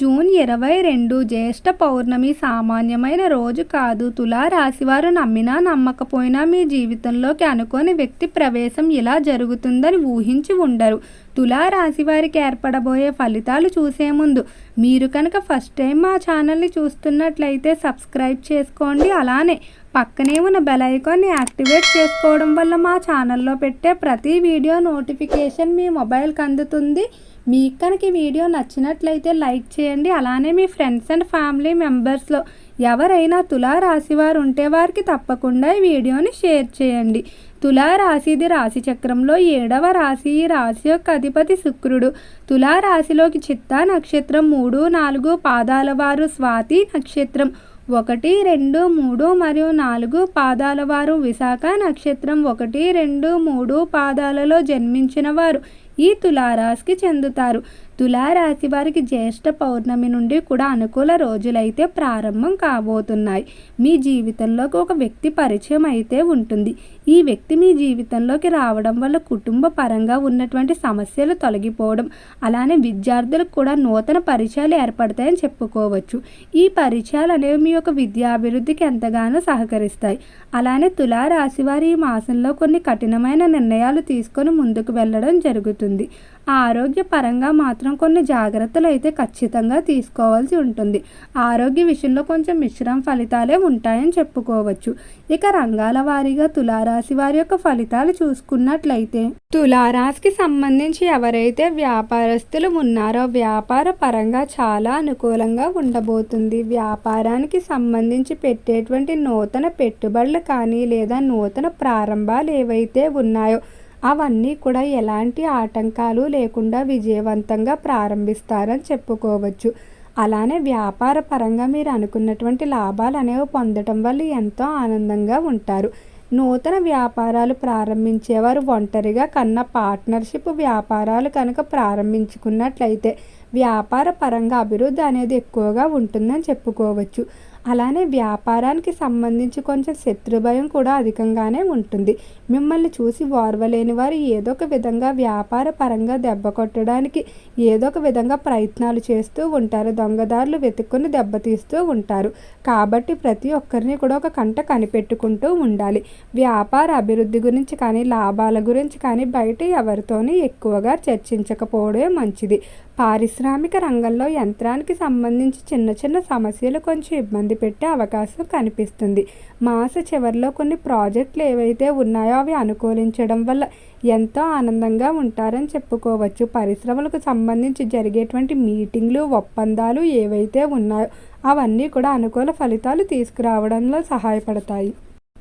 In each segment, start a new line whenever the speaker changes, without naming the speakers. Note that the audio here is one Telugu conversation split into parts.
జూన్ ఇరవై రెండు జ్యేష్ఠ పౌర్ణమి సామాన్యమైన రోజు కాదు. తులా రాశివారు నమ్మినా నమ్మకపోయినా మీ జీవితంలోకి అనుకోని వ్యక్తి ప్రవేశం ఇలా జరుగుతుందని ఊహించి ఉండరు. తులా రాశి వారికి ఏర్పడబోయే ఫలితాలు చూసే ముందు మీరు కనుక ఫస్ట్ టైం మా ఛానల్ని చూస్తున్నట్లయితే సబ్స్క్రైబ్ చేసుకోండి. అలానే పక్కనే ఉన్న బెల్ ఐకాన్ని యాక్టివేట్ చేసుకోవడం వల్ల మా ఛానల్లో పెట్టే ప్రతి వీడియో నోటిఫికేషన్ మీ మొబైల్కి అందుతుంది. మీకు కనుక ఈ వీడియో నచ్చినట్లయితే లైక్ చేయండి. అలానే మీ ఫ్రెండ్స్ అండ్ ఫ్యామిలీ మెంబర్స్లో ఎవరైనా తులా రాశి వారు ఉంటే వారికి తప్పకుండా ఈ వీడియోని షేర్ చేయండి. తులారాశిది రాశి చక్రంలో ఏడవ రాశి ఈ రాశి యొక్క అధిపతి శుక్రుడు. తులారాశిలోకి చిత్తా నక్షత్రం మూడు నాలుగు పాదాల వారు స్వాతి నక్షత్రం ఒకటి రెండు మూడు మరియు నాలుగు పాదాల వారు విశాఖ నక్షత్రం ఒకటి రెండు మూడు పాదాలలో జన్మించిన వారు. ఈ తులారాశికి చెందుతారు. తులారాశి వారికి జ్యేష్ఠ పౌర్ణమి నుండి కూడా అనుకూల రోజులైతే ప్రారంభం కాబోతున్నాయి. మీ జీవితంలోకి ఒక వ్యక్తి పరిచయం అయితే ఉంటుంది. ఈ వ్యక్తి మీ జీవితంలోకి రావడం వల్ల కుటుంబ పరంగా ఉన్నటువంటి సమస్యలు తొలగిపోవడం అలానే విద్యార్థులకు కూడా నూతన పరిచయాలు ఏర్పడతాయని చెప్పుకోవచ్చు. ఈ పరిచయాలు అనేవి మీ యొక్క విద్యాభివృద్ధికి ఎంతగానో సహకరిస్తాయి. అలానే తులారాశి వారి ఈ మాసంలో కొన్ని కఠినమైన నిర్ణయాలు తీసుకొని ముందుకు వెళ్ళడం జరుగుతుంది. ఆరోగ్య ఆరోగ్యపరంగా మాత్రం కొన్ని జాగ్రత్తలు అయితే ఖచ్చితంగా తీసుకోవాల్సి ఉంటుంది. ఆరోగ్య విషయంలో కొంచెం మిశ్రమ ఫలితాలే ఉంటాయని చెప్పుకోవచ్చు. ఇక రంగాల వారీగా తులారాశి వారి యొక్క ఫలితాలు చూసుకున్నట్లయితే తులారాశికి సంబంధించి ఎవరైతే వ్యాపారస్తులు ఉన్నారో వ్యాపార పరంగా చాలా అనుకూలంగా ఉండబోతుంది. వ్యాపారానికి సంబంధించి పెట్టేటువంటి నూతన పెట్టుబడులు కానీ లేదా నూతన ప్రారంభాలు ఏవైతే ఉన్నాయో అవన్నీ కూడా ఎలాంటి ఆటంకాలు లేకుండా విజయవంతంగా ప్రారంభిస్తారని చెప్పుకోవచ్చు. అలానే వ్యాపార పరంగా మీరు అనుకున్నటువంటి లాభాలు అనేవి పొందటం వల్ల ఎంతో ఆనందంగా ఉంటారు. నూతన వ్యాపారాలు ప్రారంభించేవారు ఒంటరిగా కన్నా పార్ట్నర్షిప్ వ్యాపారాలు కనుక ప్రారంభించుకున్నట్లయితే వ్యాపార పరంగా అభివృద్ధి అనేది ఎక్కువగా ఉంటుందని చెప్పుకోవచ్చు. అలానే వ్యాపారానికి సంబంధించి కొంచెం శత్రుభయం కూడా అధికంగానే ఉంటుంది. మిమ్మల్ని చూసి ఓర్వలేని వారు ఏదో ఒక విధంగా వ్యాపార పరంగా దెబ్బ కొట్టడానికి ఏదో ఒక విధంగా ప్రయత్నాలు చేస్తూ ఉంటారు దొంగదారులు వెతుక్కుని దెబ్బతీస్తూ ఉంటారు. కాబట్టి ప్రతి ఒక్కరిని కూడా ఒక కంట కనిపెట్టుకుంటూ ఉండాలి. వ్యాపార అభివృద్ధి గురించి కానీ లాభాల గురించి కానీ బయట ఎవరితోని ఎక్కువగా చర్చించకపోవడమే మంచిది. పారిశ్రామిక రంగంలో యంత్రానికి సంబంధించి చిన్న చిన్న సమస్యలు కొంచెం ఇబ్బంది పెట్టే అవకాశం కనిపిస్తుంది. మాస చివరిలో కొన్ని ప్రాజెక్టులు ఏవైతే ఉన్నాయో అవి అనుకూలించడం వల్ల ఎంతో ఆనందంగా ఉంటారని చెప్పుకోవచ్చు. పరిశ్రమలకు సంబంధించి జరిగేటువంటి మీటింగ్లు ఒప్పందాలు ఏవైతే ఉన్నాయో అవన్నీ కూడా అనుకూల ఫలితాలు తీసుకురావడంలో సహాయపడతాయి.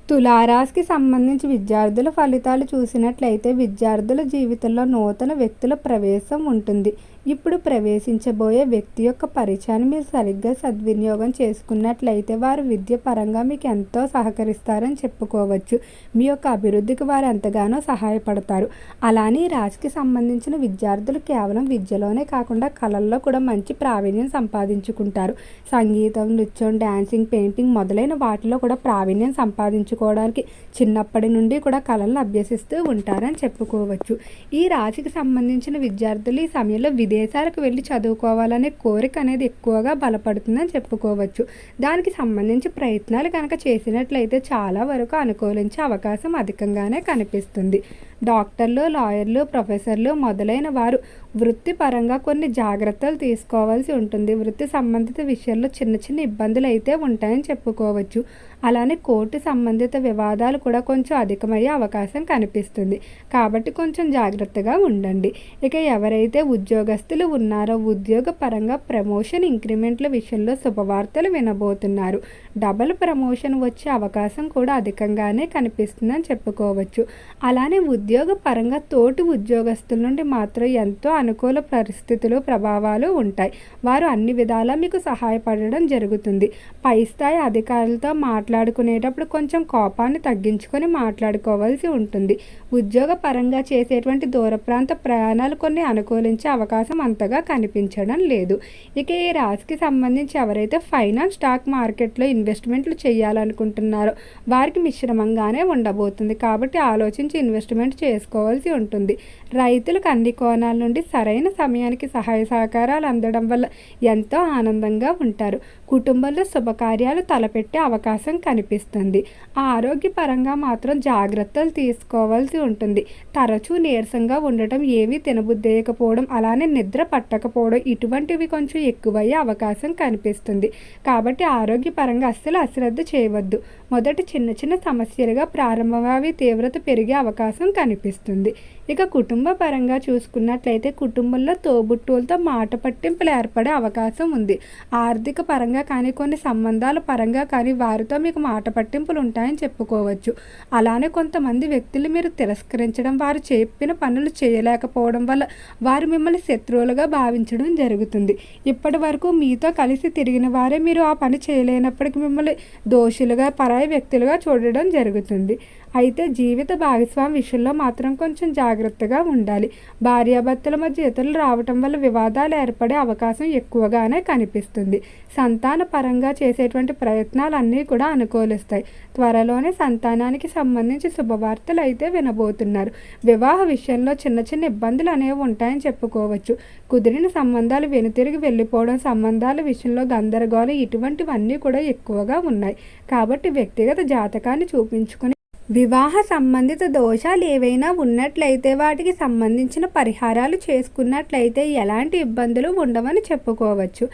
తులారాశికి సంబంధించి విద్యార్థుల ఫలితాలు చూసినట్లయితే విద్యార్థుల జీవితంలో నూతన వ్యక్తుల ప్రవేశం ఉంటుంది. ఇప్పుడు ప్రవేశించబోయే వ్యక్తి యొక్క పరిచయాన్ని మీరు సరిగ్గా సద్వినియోగం చేసుకున్నట్లయితే వారు విద్య పరంగా మీకు ఎంతో సహకరిస్తారని చెప్పుకోవచ్చు. మీ యొక్క అభివృద్ధికి వారు ఎంతగానో సహాయపడతారు. అలానే రాశికి సంబంధించిన విద్యార్థులు కేవలం విద్యలోనే కాకుండా కళల్లో కూడా మంచి ప్రావీణ్యం సంపాదించుకుంటారు. సంగీతం నృత్యం డ్యాన్సింగ్ పెయింటింగ్ మొదలైన వాటిలో కూడా ప్రావీణ్యం సంపాదించుకోవడానికి చిన్నప్పటి నుండి కూడా కళలను అభ్యసిస్తూ ఉంటారని చెప్పుకోవచ్చు. ఈ రాశికి సంబంధించిన విద్యార్థులు ఈ సమయంలో విదేశాలకు వెళ్ళి చదువుకోవాలనే కోరిక అనేది ఎక్కువగా బలపడుతుందని చెప్పుకోవచ్చు. దానికి సంబంధించి ప్రయత్నాలు కనుక చేసినట్లయితే చాలా వరకు అనుకూలించే అవకాశం అధికంగానే కనిపిస్తుంది. డాక్టర్లు లాయర్లు ప్రొఫెసర్లు మొదలైన వారు వృత్తిపరంగా కొన్ని జాగ్రత్తలు తీసుకోవాల్సి ఉంటుంది. వృత్తి సంబంధిత విషయాల్లో చిన్న చిన్న ఇబ్బందులు అయితే ఉంటాయని చెప్పుకోవచ్చు. అలానే కోర్టు సంబంధిత వివాదాలు కూడా కొంచెం అధికమయ్యే అవకాశం కనిపిస్తుంది. కాబట్టి కొంచెం జాగ్రత్తగా ఉండండి. ఇక ఎవరైతే ఉద్యోగస్తులు ఉన్నారో ఉద్యోగ పరంగా ప్రమోషన్ ఇంక్రిమెంట్ల విషయంలో శుభవార్తలు వినబోతున్నారు. డబల్ ప్రమోషన్ వచ్చే అవకాశం కూడా అధికంగానే కనిపిస్తుందని చెప్పుకోవచ్చు. అలానే ఉద్యోగ ఉద్యోగపరంగా తోటి ఉద్యోగస్తుల నుండి మాత్రం ఎంతో అనుకూల పరిస్థితులు ప్రభావాలు ఉంటాయి. వారు అన్ని విధాలా మీకు సహాయపడడం జరుగుతుంది. పై స్థాయి అధికారులతో మాట్లాడుకునేటప్పుడు కొంచెం కోపాన్ని తగ్గించుకొని మాట్లాడుకోవాల్సి ఉంటుంది. ఉద్యోగపరంగా చేసేటువంటి దూర ప్రాంత ప్రయాణాలు కొన్ని అనుకూలించే అవకాశం అంతగా కనిపించడం లేదు. ఇక ఈ రాశికి సంబంధించి ఎవరైతే ఫైనాన్స్ స్టాక్ మార్కెట్లో ఇన్వెస్ట్మెంట్లు చేయాలనుకుంటున్నారో వారికి మిశ్రమంగానే ఉండబోతుంది. కాబట్టి ఆలోచించి ఇన్వెస్ట్మెంట్ చేసుకోవాల్సి ఉంటుంది. రైతులకు అన్ని కోణాల నుండి సరైన సమయానికి సహాయ సహకారాలు అందడం వల్ల ఎంతో ఆనందంగా ఉంటారు. కుటుంబంలో శుభకార్యాలు తలపెట్టే అవకాశం కనిపిస్తుంది. ఆరోగ్యపరంగా మాత్రం జాగ్రత్తలు తీసుకోవాల్సి ఉంటుంది. తరచూ నీరసంగా ఉండటం ఏమీ తినబుద్దేయకపోవడం అలానే నిద్ర పట్టకపోవడం ఇటువంటివి కొంచెం ఎక్కువయ్యే అవకాశం కనిపిస్తుంది. కాబట్టి ఆరోగ్యపరంగా అస్సలు అశ్రద్ధ చేయవద్దు. మొదట చిన్న చిన్న సమస్యలుగా ప్రారంభమవి తీవ్రత పెరిగే అవకాశం కనిపిస్తుంది. ఇక కుటుంబ పరంగా చూసుకున్నట్లయితే కుటుంబంలో తోబుట్టువులతో మాట పట్టింపులు ఏర్పడే అవకాశం ఉంది. ఆర్థిక పరంగా కానీ కొన్ని సంబంధాల పరంగా కానీ వారితో మీకు మాట పట్టింపులు ఉంటాయని చెప్పుకోవచ్చు. అలానే కొంతమంది వ్యక్తులు మీరు తిరస్కరించడం వారు చెప్పిన పనులు చేయలేకపోవడం వల్ల వారు మిమ్మల్ని శత్రువులుగా భావించడం జరుగుతుంది. ఇప్పటి వరకు మీతో కలిసి తిరిగిన వారే మీరు ఆ పని చేయలేనప్పటికీ మిమ్మల్ని దోషులుగా పరాయి వ్యక్తులుగా చూడడం జరుగుతుంది. అయితే జీవిత భాగస్వామి విషయంలో మాత్రం కొంచెం జాగ్రత్తగా ఉండాలి. భార్యాభర్తల మధ్య ఇతరులు రావటం వల్ల వివాదాలు ఏర్పడే అవకాశం ఎక్కువగానే కనిపిస్తుంది. సంతాన పరంగా చేసేటువంటి ప్రయత్నాలన్నీ కూడా అనుకూలిస్తాయి. త్వరలోనే సంతానానికి సంబంధించి శుభవార్తలు అయితే వినబోతున్నారు. వివాహ విషయంలో చిన్న చిన్న ఇబ్బందులు అనేవి ఉంటాయని చెప్పుకోవచ్చు. కుదిరిన సంబంధాలు వెనుతిరిగి వెళ్ళిపోవడం సంబంధాల విషయంలో గందరగోళం ఇటువంటివన్నీ కూడా ఎక్కువగా ఉన్నాయి. కాబట్టి వ్యక్తిగత జాతకాన్ని చూపించుకుని వివాహ సంబంధిత దోషాలు ఏవైనా ఉన్నట్లయితే వాటికి సంబంధించిన పరిహారాలు చేసుకున్నట్లయితే ఎలాంటి ఇబ్బందులు ఉండవని చెప్పుకోవచ్చు.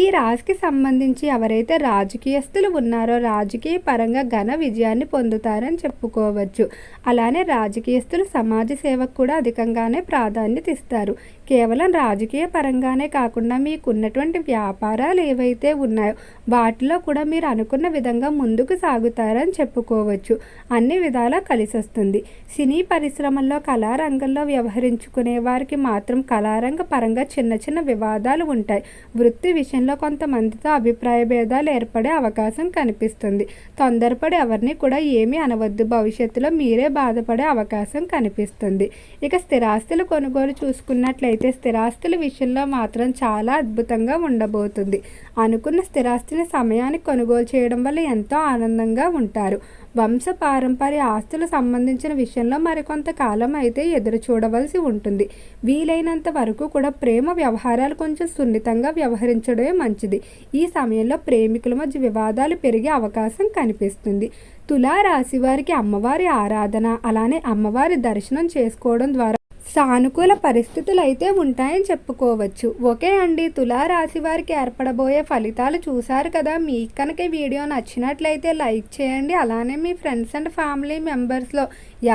ఈ రాశికి సంబంధించి ఎవరైతే రాజకీయస్తులు ఉన్నారో రాజకీయ పరంగా ఘన విజయాన్ని పొందుతారని చెప్పుకోవచ్చు. అలానే రాజకీయస్తులు సమాజ సేవకు కూడా అధికంగానే ప్రాధాన్యత ఇస్తారు. కేవలం రాజకీయ పరంగానే కాకుండా మీకున్నటువంటి వ్యాపారాలు ఏవైతే ఉన్నాయో వాటిలో కూడా మీరు అనుకున్న విధంగా ముందుకు సాగుతారని చెప్పుకోవచ్చు. అన్ని విధాలా కలిసి వస్తుంది సినీ పరిశ్రమల్లో కళారంగంలో వ్యవహరించుకునే వారికి మాత్రం కళారంగ పరంగా చిన్న చిన్న వివాదాలు ఉంటాయి. వృత్తి విషయంలో కొంతమందితో అభిప్రాయ భేదాలు ఏర్పడే అవకాశం కనిపిస్తుంది. తొందరపడి ఎవరిని కూడా ఏమీ అనవద్దు. భవిష్యత్తులో మీరే బాధపడే అవకాశం కనిపిస్తుంది. ఇక స్థిరాస్తులు కొనుగోలు చూసుకున్నట్లయితే అయితే స్థిరాస్తుల విషయంలో మాత్రం చాలా అద్భుతంగా ఉండబోతుంది. అనుకున్న స్థిరాస్తిని సమయానికి కొనుగోలు చేయడం వల్ల ఎంతో ఆనందంగా ఉంటారు. వంశ పారంపర్య ఆస్తులు సంబంధించిన విషయంలో మరికొంతకాలం అయితే ఎదురు చూడవలసి ఉంటుంది. వీలైనంత వరకు కూడా ప్రేమ వ్యవహారాలు కొంచెం సున్నితంగా వ్యవహరించడమే మంచిది. ఈ సమయంలో ప్రేమికుల మధ్య వివాదాలు పెరిగే అవకాశం కనిపిస్తుంది. తులారాశి వారికి అమ్మవారి ఆరాధన అలానే అమ్మవారి దర్శనం చేసుకోవడం ద్వారా సానుకూల పరిస్థితులు అయితే ఉంటాయని చెప్పుకోవచ్చు. ఓకే అండి. తులారాశి వారికి ఏర్పడబోయే ఫలితాలు చూశారు కదా. మీకు కనుక వీడియో నచ్చినట్లయితే లైక్ చేయండి. అలానే మీ ఫ్రెండ్స్ అండ్ ఫ్యామిలీ మెంబర్స్లో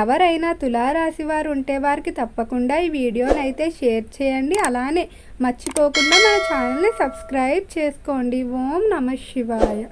ఎవరైనా తులారాశి వారు ఉంటే వారికి తప్పకుండా ఈ వీడియోని అయితే షేర్ చేయండి. అలానే మర్చిపోకుండా మా ఛానల్ని సబ్స్క్రైబ్ చేసుకోండి. ఓం నమ శివాయ.